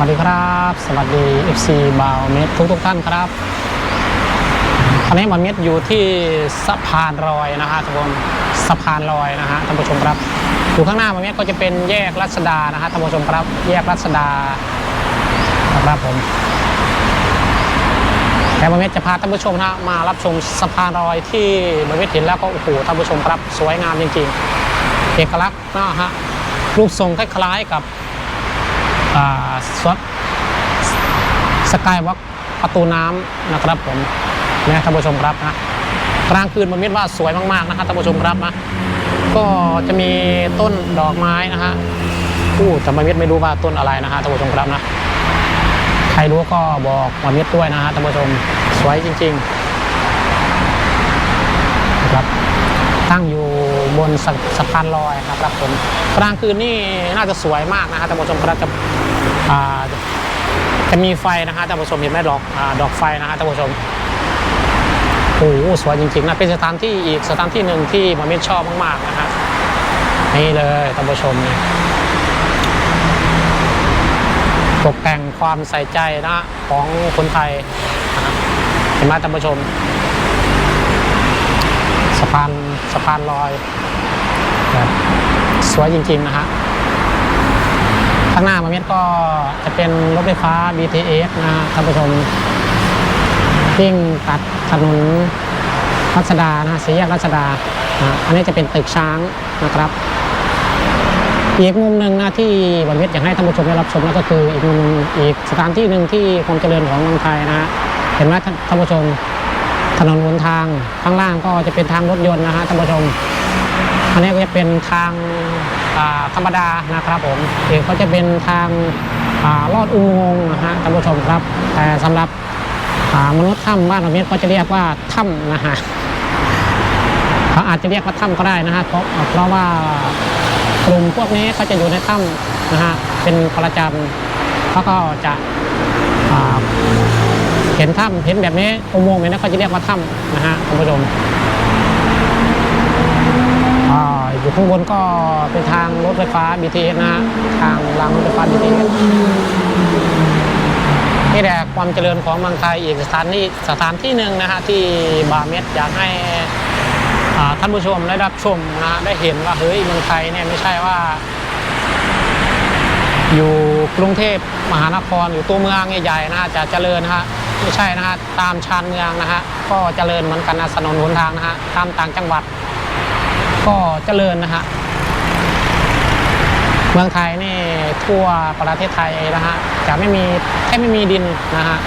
วัสดีครับ สวัสดี FC บาวเมดทุกทุกท่านครับตอนนี้บาวเมดอยู่ที่สะพานลอยนะฮะทุกคนสะพานลอยนะฮะท่านผู้ชมครับ อยู่ข้างหน้าบาวเมดก็จะเป็นแยกรัชดานะฮะท่านผู้ชมครับ แยกรัชดาครับผมแต่บาวเมดจะพาท่านผู้ชมนะมารับชมสะพานลอยที่บาวเมดเห็นแล้วก็โอ้โหท่านผู้ชมครับ สวยงามจริงๆ เอกลักษณ์นะฮะรูปทรงคล้ายๆกับ อ่าสวดสกายวอล์กประตูน้ำนะครับผมนะท่านผู้ชมครับนะกลางคืนมันมิดว่าสวยมากๆนะครับท่านผู้ชมครับนะก็จะมีต้นดอกไม้นะฮะอู้แต่มามิดไม่รู้ว่าต้นอะไรนะฮะท่านผู้ชมครับนะใครรู้ก็บอกมามิดด้วยนะฮะท่านผู้ชมสวยจริง ๆ นะครับตั้งอยู่ บนสะสะพานลอยนะครับผมกลางคืนนี่น่าจะสวยมากนะฮะท่านผู้ชมครับจะจะมีไฟนะฮะท่านผู้ชมเห็นไหมดอกอดอกไฟนะฮะท่านผู้ชมโอ้โหสวยจริงๆนะเป็นสถานที่อีกสถานที่หนึ่งที่มามิตชอบมากๆนะฮะนี่เลยท่านผู้ชมเนี่ยตกแต่งความใส่ใจนะของคนไทยนะฮะเห็นไหมท่านผู้ชม สะพานสะพานลอยแบบสวยจริงๆนะฮะข้างหน้ามาเม็ดก็จะเป็นรถไฟฟ้า BTS นะท่านผู้ชมวิ่งตัดถนนรัชดานะฮะสี่แยกรัชดานะอันนี้จะเป็นตึกช้างนะครับ อีกมุมหนึ่งนะที่บรรเวทอยากให้ท่านผู้ชมได้รับชมนั่นก็คืออีกมุมอีกสถานที่หนึ่งที่ความเจริญของเมืองไทยนะ เห็นไหมท่านผู้ชม ถนนหนทางข้างล่างก็จะเป็นทางรถยนต์นะฮะท่านผู้ชม อันนี้ก็จะเป็นทางอ่าธรรมดานะครับผมเอกก็จะเป็นทางอลอดอุโมงค์นะฮะท่านผู้ชมครับแต่สำหรับมนุษย์ถ้ำบ้านเราเนี้ก็จะเรียกว่าถ้ำนะฮะเขาอาจจะเรียกว่าถ้ำก็ได้นะฮะเพราะเพราะว่ากลุ่มพวกนี้ก็จะอยู่ในถ้ำนะฮะเป็นประจำเขาก็จะ เห็นถ้ำเห็นแบบนี้อุโมงค์แบบนี้ก็จะเรียกว่าถ้ำนะฮะท่านผู้ชมอยู่ข้างบนก็เป็นทางรถไฟฟ้า BTS นะฮะทางรางรถไฟฟ้า BTS นี่แหละความเจริญของเมืองไทยอีกสถานที่สถานที่หนึ่งนะฮะที่บาเมดอยากให้ท่านผู้ชมได้รับชมนะได้เห็นว่าเฮ้ยเมืองไทยเนี่ยไม่ใช่ว่า อยู่กรุงเทพมหานครอยู่ตัวเมืองใหญ่ๆนะฮะจะเจริญนะฮะ ไม่ใช่นะฮะตามชานเมืองนะฮะก็เจริญเหมือนกันนะถนนหนทางนะฮะตามต่างจังหวัด ก็เจริญนะฮะเมืองไทยนี่ทั่วประเทศไทยนะฮะจะไม่มีแทบไม่มีดินนะฮะ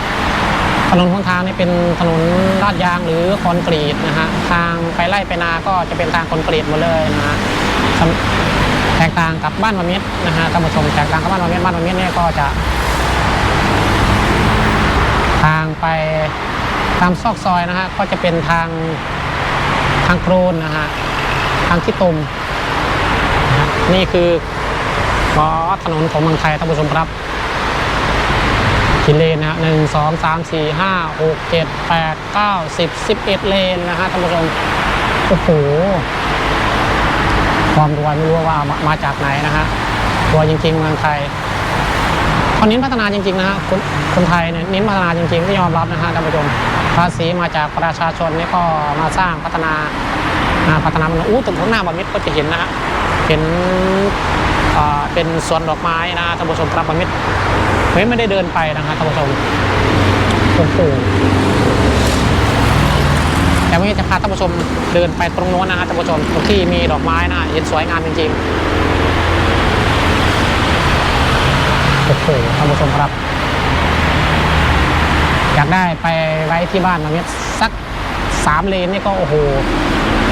ถนนหนทางนี่เป็นถนนลาดยางหรือคอนกรีตนะฮะทางไปไล่ไปนาก็จะเป็นทางคอนกรีตหมดเลยนะฮะแตกต่างกับบ้านมาเม็ดนะฮะท่านผู้ชมแตกต่างกับบ้านมาเม็ดบ้านมาเม็ดเนี่ยก็จะ ทางไปตามซอกซอยนะฮะก็จะเป็นทางทางโครนนะฮะทางที่ตมนะฮะนี่คือขอถนนของเมืองไทยท่านผู้ชมครับกี่เลนนะฮะหนึ่งสองสามสี่ห้าหกเจ็ดแปดเก้าสิบสิบเอ็ดเลนนะฮะท่านผู้ชมโอ้โหความรวยไม่รู้ว่ามามาจากไหนนะฮะรวยจริงๆเมืองไทย เขาเน้นพัฒนาจริงๆนะฮะคนคนไทยเนี่ยเน้นพัฒนาจริงๆก็ยอมรับนะฮะท่านผู้ชมภาษีมาจากประชาชนนี่ก็มาสร้างพัฒนาพัฒนามันอู้ตึกข้างหน้าบามิดก็จะเห็นนะฮะเห็นเป็นสวนดอกไม้นะท่านผู้ชมครับบามิดเฮ้ยไม่ได้เดินไปนะฮะท่านผู้ชมโอ้โหแต่วันนี้จะพาท่านผู้ชมเดินไปตรงโน้นนะฮะท่านผู้ชมตรงที่มีดอกไม้นะเห็นสวยงามจริงๆ โอ้โหท่านผู้ชมครับ อยากได้ไปไว้ที่บ้านบามิดสักสามเลนนี่ก็โอ้โห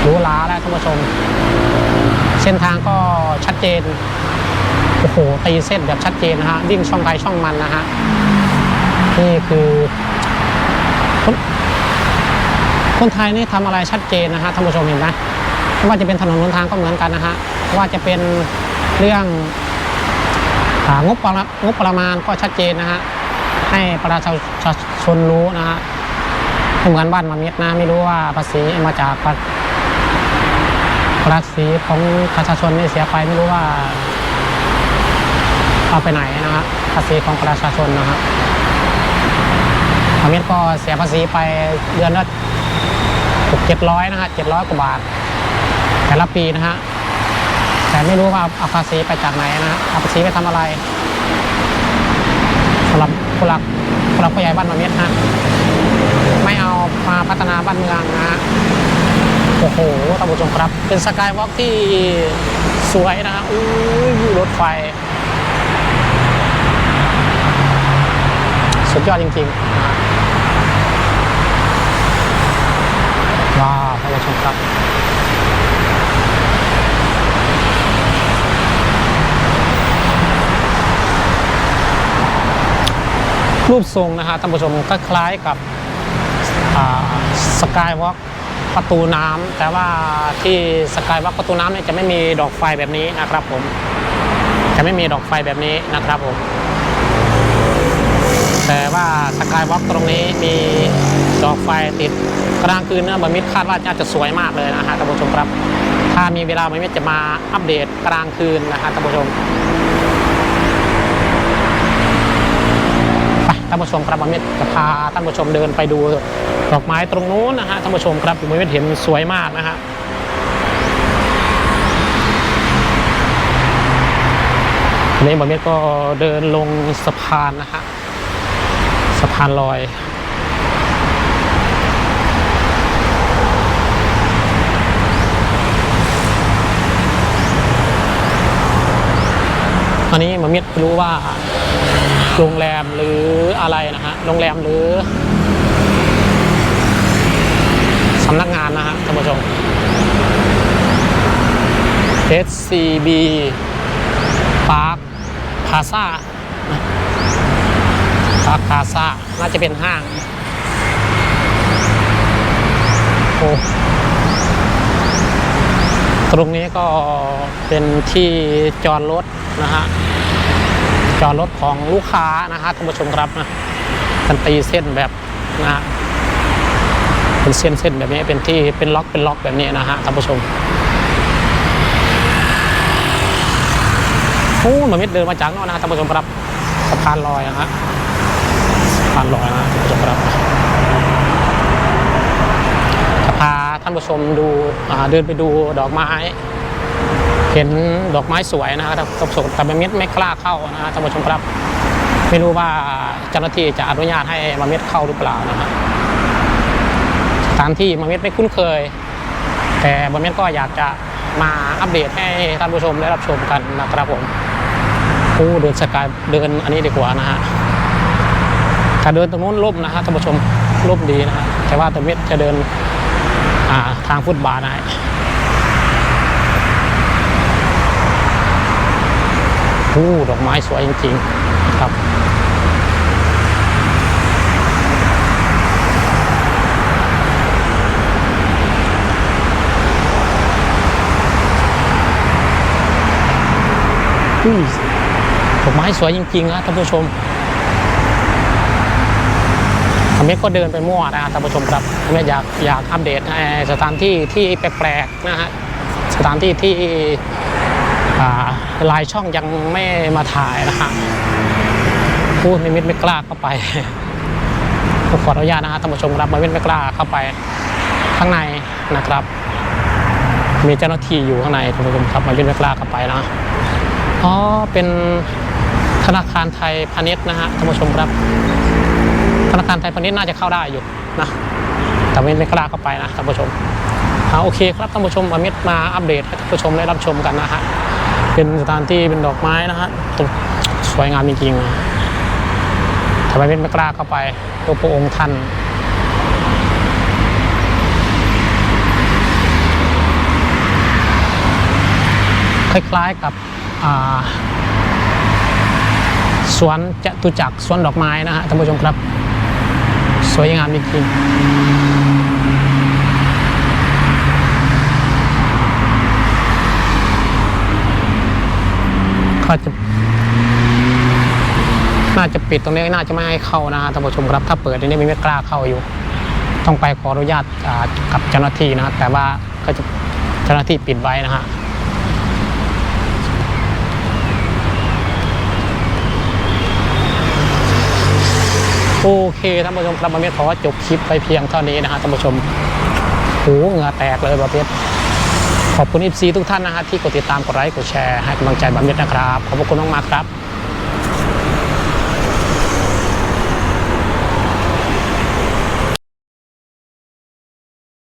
หรูหราแล้วท่านผู้ชม เส้นทางก็ชัดเจน โอ้โหตีเส้นแบบชัดเจนนะฮะวิ่งช่องใครช่องมันนะฮะนี่คือคนคนไทยนี่ทำอะไรชัดเจนนะฮะท่านผู้ชมเห็นไหมไม่ว่าจะเป็นถนนหนทางก็เหมือนกันนะฮะว่าจะเป็นเรื่อง งบประมาณงบประมาณก็ชัดเจนนะฮะให้ประชาชนรู้นะฮะเหมือนบ้านมาเม็ดนะไม่รู้ว่าภาษีมาจากภาษีของประชาชนนี่เสียไปไม่รู้ว่าเอาไปไหนนะฮะภาษีของประชาชนนะฮะอามิตก็เสียภาษีไปเดือนละหกเจ็ดร้อยนะฮะเจ็ดร้อยกว่าบาทแต่ละปีนะฮะ แต่ไม่รู้ว่าเอาภาษีไปจากไหนนะฮะเอาภาษีไปทำอะไรสำหรับผู้หลักผู้หลักผู้ใหญ่บ้านมาเม็ดนะไม่เอามาพัฒนาบ้านเมืองนะฮะโอ้โหท่านผู้ชมครับ เป็นสกายวอล์กที่สวยนะฮะอู้ยรถไฟ สุดยอดจริงๆว้าวท่านผู้ชมครับ รูปทรงนะฮะท่านผู้ชมก็คล้ายกับสกายวอล์กประตูน้ำแต่ว่าที่สกายวอล์กประตูน้ำเนี่ยจะไม่มีดอกไฟแบบนี้นะครับผมจะไม่มีดอกไฟแบบนี้นะครับผมแต่ว่าสกายวอล์กตรงนี้มีดอกไฟติดกลางคืนนะบะมิดคาดว่าน่าจะสวยมากเลยนะฮะท่านผู้ชมครับ ถ้ามีเวลาบะมิดจะมาอัปเดตกลางคืนนะฮะท่านผู้ชม ไป ท่านผู้ชมครับมเม็ดจะพาท่านผู้ชมเดินไปดูดอกไม้ตรงนู้นนะฮะท่านผู้ชมครับมเม็ดเห็นสวยมากนะฮะวันนี้มเม็ดก็เดินลงสะพานนะฮะสะพานลอย ตอนนี้มเม็ดไม่รู้ว่า โรงแรมหรืออะไรนะฮะโรงแรมหรือสำนักงานนะฮะท่านผู้ชม SCB Park Plaza Park Plaza น่าจะเป็นห้างโอ้ตรงนี้ก็เป็นที่จอดรถนะฮะ จอดรถของลูกค้านะฮะท่านผู้ชมครับนะกันตีเส้นแบบนะฮะเป็นเส้นเส้นแบบนี้เป็นที่เป็นล็อกเป็นล็อกแบบนี้นะฮะท่านผู้ชมโอ้หมามิดเดินมาจากนอกนะฮะท่านผู้ชมครับสะพานลอยนะฮะสะพานลอยนะฮะท่านผู้ชมครับจะพาท่านผู้ชมดูเดินไปดูดอกไม้ เห็นดอกไม้สวยนะครับท่านผู้ชมแต่มามิดไม่กล้าเข้านะฮะท่านผู้ชมครับ ไม่รู้ว่าเจ้าหน้าที่จะอนุญาตให้มามิดเข้าหรือเปล่านะฮะสถานที่มามิดไม่คุ้นเคย แต่มามิดก็อยากจะมาอัปเดตให้ท่านผู้ชมได้รับชมกันนะครับผมโอ้เดินสกายเดินอันนี้ดีกว่านะฮะถ้าเดินตรงนู้นล่มนะฮะท่านผู้ชมล่มดีนะฮะแต่ว่าตัวมิดจะเดินทางฟุตบาทนะฮะ โอ้ดอกไม้สวยจริงๆครับอุ้ยดอกไม้สวยจริงๆนะท่านผู้ชมทำให้ก็เดินไปมั่วนะท่านผู้ชมครับทำให้อยากอยากอัปเดตสถานที่ที่แปลกๆนะฮะสถานที่ที่ ลายช่องยังไม่มาถ่ายนะฮะพูดไม่มิดไม่กล้าเข้าไปผมขออนุญาตนะฮะท่านผู้ชมครับไม่มิดไม่กล้าเข้าไป ข้างในนะครับ มีเจ้าหน้าที่อยู่ข้างในท่านผู้ชมครับไม่มิดไม่กล้าเข้าไปนะอ๋อเป็นธนาคารไทยพาณิชย์นะฮะท่านผู้ชมครับ ธนาคารไทยพาณิชย์น่าจะเข้าได้อยู่นะแต่ไม่ไม่กล้าเข้าไปนะท่านผู้ชมเอาโอเคครับท่านผู้ชมอามิตมาอัปเดตให้ท่านผู้ชมได้รับชมกันนะฮะ เป็นสถานที่เป็นดอกไม้นะฮะตรงสวยงามจริงๆทำไมไม่กล้าเข้าไปตัวพระองค์ท่านคล้ายๆกับสวนจตุจักรสวนดอกไม้นะฮะท่านผู้ชมครับ สวยงามจริงๆ ก็จะน่าจะปิดตรงนี้น่าจะไม่ให้เข้านะท่านผู้ชมครับ ถ้าเปิดในนี้ไม่กล้าเข้าอยู่ ต้องไปขออนุญาตกับเจ้าหน้าที่นะแต่ว่าก็จะเจ้าหน้าที่ปิดไว้นะฮะโอเคท่านผู้ชมครับมาเมียขอจบคลิปไปเพียงเท่านี้นะฮะท่านผู้ชมโอ้เงาแตกเลยประป็ด ขอบคุณอีซีทุกท่านนะฮะที่กดติดตามกดไลค์กดแชร์ให้กำลังใจบาเมดนะครับ ขอบพระคุณมากๆครับ